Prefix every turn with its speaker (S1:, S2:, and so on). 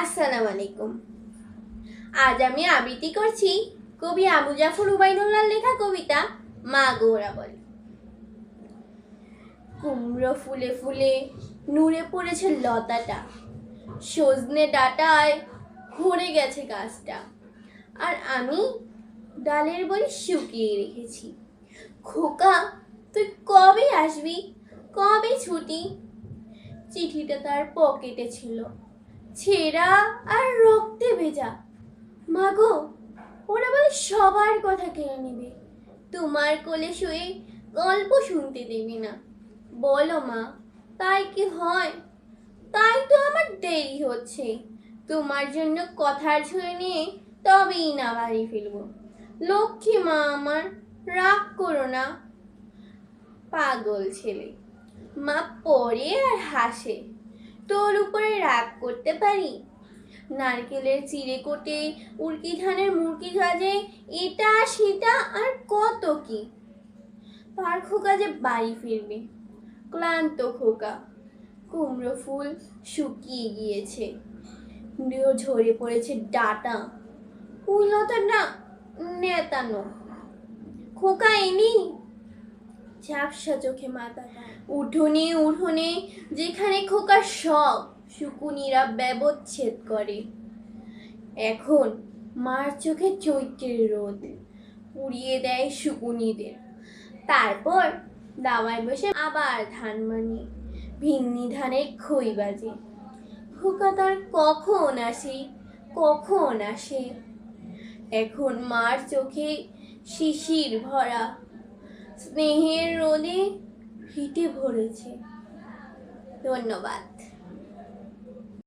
S1: আসসালামু আলাইকুম। আজ আমি আবৃত্তি করছি কবি আবু জাফর উবাইদুল্লার লেখা কবিতা মা গৌরা বলে। কুমড়ো ফুলে ফুলে নুড়ে পড়েছে লতাটা, সজনে ডাটায় ভরে গেছে গাছটা। আর আমি ডালের বই শুকিয়ে রেখেছি। খোকা, তুই কবে আসবি? কবে ছুটি? চিঠিটা তার পকেটে ছিল। ছেঁড়া আর রক্তে ভেজা। মাগো, ওরা বলে সবার কথা কেড়ে নেবে। তোমার কোলে শুয়ে গল্প শুনতে দেবে না। বলো মা, তাই কি হয়? তাই তো আমার দেরি হচ্ছে। তোমার জন্য কথার ঝুড়ি নিয়ে তবেই না বাড়ি ফিরবো। লক্ষ্মী মা আমার, রাগ করো না। পাগল ছেলে। মা পড়ে আর হাসে। তোর উপরে রাগ করতে পারি? নারকেলের চিড়ে কোটে, উড়কি ধানের মুরকি ভাজে এটা, সেটা আর কত কি? পার খোকা যে বাড়ি ফিরবে, ক্লান্ত খোকা। কুমড়ো ফুল শুকিয়ে গিয়েছে ঝরে পড়েছে ডাটা। না নেতানো। খোকা এনি ঝাপসা চোখে মাথা উঠোনে উঠোনে, যেখানে খোকার সব, শুকুনিরা ব্যবচ্ছেদ করে। এখন মার চোখে চৈত্রের রোদ, পুড়িয়ে দেয় শুকুনিদের। তারপর দাওয়ায় বসে আবার ধান মানি, ভিন্নি ধানের খই বাজে। খোকা তার কখন আসে কখন আসে? এখন মার চোখে শিশির ভরা স্নেহের রোলে ফিটে ভরেছে। ধন্যবাদ।